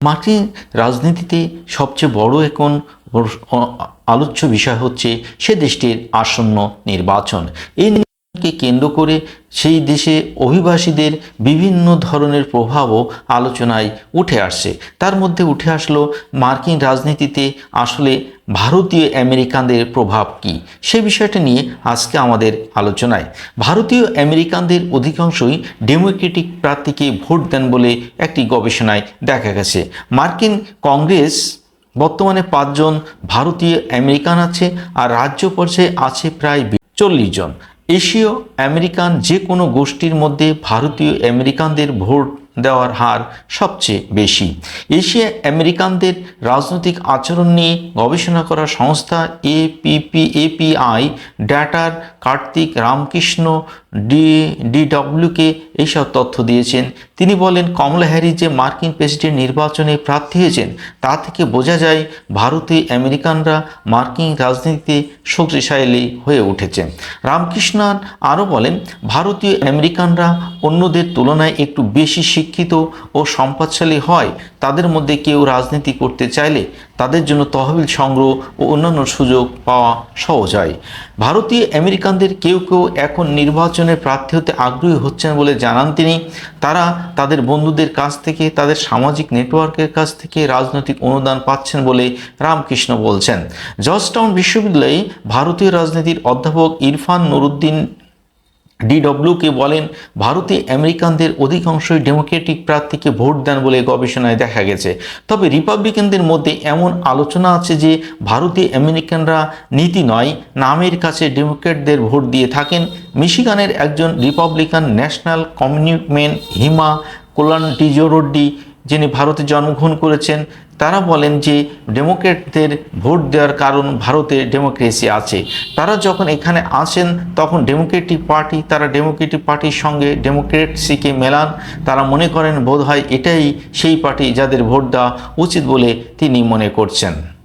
মার্কিন রাজনীতিতে সবচেয়ে বড় এখন আলোচ্য বিষয় হচ্ছে সে দেশটির আসন্ন নির্বাচন। এই নির্বাচনকে কেন্দ্র করে সেই দেশে অভিবাসীদের বিভিন্ন ধরনের প্রভাবও আলোচনায় উঠে আসছে। তার মধ্যে উঠে আসলো মার্কিন রাজনীতিতে আসলে ভারতীয় আমেরিকানদের প্রভাব কি? সে বিষয়টা নিয়ে আজকে আমাদের আলোচনায়। ভারতীয় আমেরিকানদের অধিকাংশই ডেমোক্রেটিক প্রার্থীকে ভোট দেন বলে একটি গবেষণায় দেখা গেছে। মার্কিন কংগ্রেস বর্তমানে পাঁচজন ভারতীয় আমেরিকান আছে আর রাজ্য পর্যায়ে আছে প্রায় চল্লিশ জন। এশীয় আমেরিকান যে কোনো গোষ্ঠীর মধ্যে ভারতীয় আমেরিকানদের ভোট দেওয়ার হার সবচেয়ে বেশি। এশিয়া আমেরিকানদের রাজনৈতিক আচরণ নিয়ে গবেষণা করা সংস্থা এপিপি, এপিআই, ডেটার কার্তিক রামকৃষ্ণ, ডি, ডিডব্লিউকে এইসব তথ্য দিয়েছেন। তিনি বলেন, কমলা হ্যারিস যে মার্কিন প্রেসিডেন্ট নির্বাচনে প্রার্থী হয়েছেন, তা থেকে বোঝা যায় ভারতীয় আমেরিকানরা মার্কিন রাজনীতিতে শক্তিশালী হয়ে উঠেছে। রামকৃষ্ণন আরও বলেন, ভারতীয় আমেরিকানরা অন্যদের তুলনায় একটু বেশি শিক্ষিত ও সম্পদশালী হয়, তাদের মধ্যে কেউ রাজনীতি করতে চাইলে তাদের জন্য তহবিল সংগ্রহ ও অন্যান্য সুযোগ পাওয়া সহজ হয়। ভারতীয় আমেরিকানদের কেউ কেউ এখন নির্বাচনে প্রার্থী হতে আগ্রহী হচ্ছেন বলে জানান তিনি। তারা তাদের বন্ধুদের কাছ থেকে, তাদের সামাজিক নেটওয়ার্কের কাছ থেকে রাজনৈতিক অনুদান পাচ্ছেন বলে রামকৃষ্ণ বলছেন। জর্জটাউন বিশ্ববিদ্যালয়ে ভারতীয় রাজনীতির অধ্যাপক ইরফান নুরুদ্দিন ডিডব্লিউকে বলেন, ভারতে আমেরিকানদের অধিকাংশই ডেমোক্রেটিক প্রার্থীকে ভোট দেন বলে গবেষণায় দেখা গেছে। তবে রিপাবলিকানদের মধ্যে এমন আলোচনা আছে যে, ভারতীয় আমেরিকানরা নীতি নয়, নামের কাছে ডেমোক্রেটদের ভোট দিয়ে থাকেন। মিশিগানের একজন Republican national committeeman Hima Kolanagireddy যিনি ভারতে জন্মগ্রহণ করেছেন তারা বলেন যে ডেমোক্রেটদের ভোট দেওয়ার কারণ ভারতে ডেমোক্রেসি আছে। তারা যখন এখানে আসেন, তখন ডেমোক্রেটিক পার্টি, তারা ডেমোক্রেটিক পার্টির সঙ্গে ডেমোক্রেটসিকে মেলান। তারা মনে করেন বোধ হয় এটাই সেই পার্টি যাদের ভোট দেওয়া উচিত বলে তিনি মনে করছেন।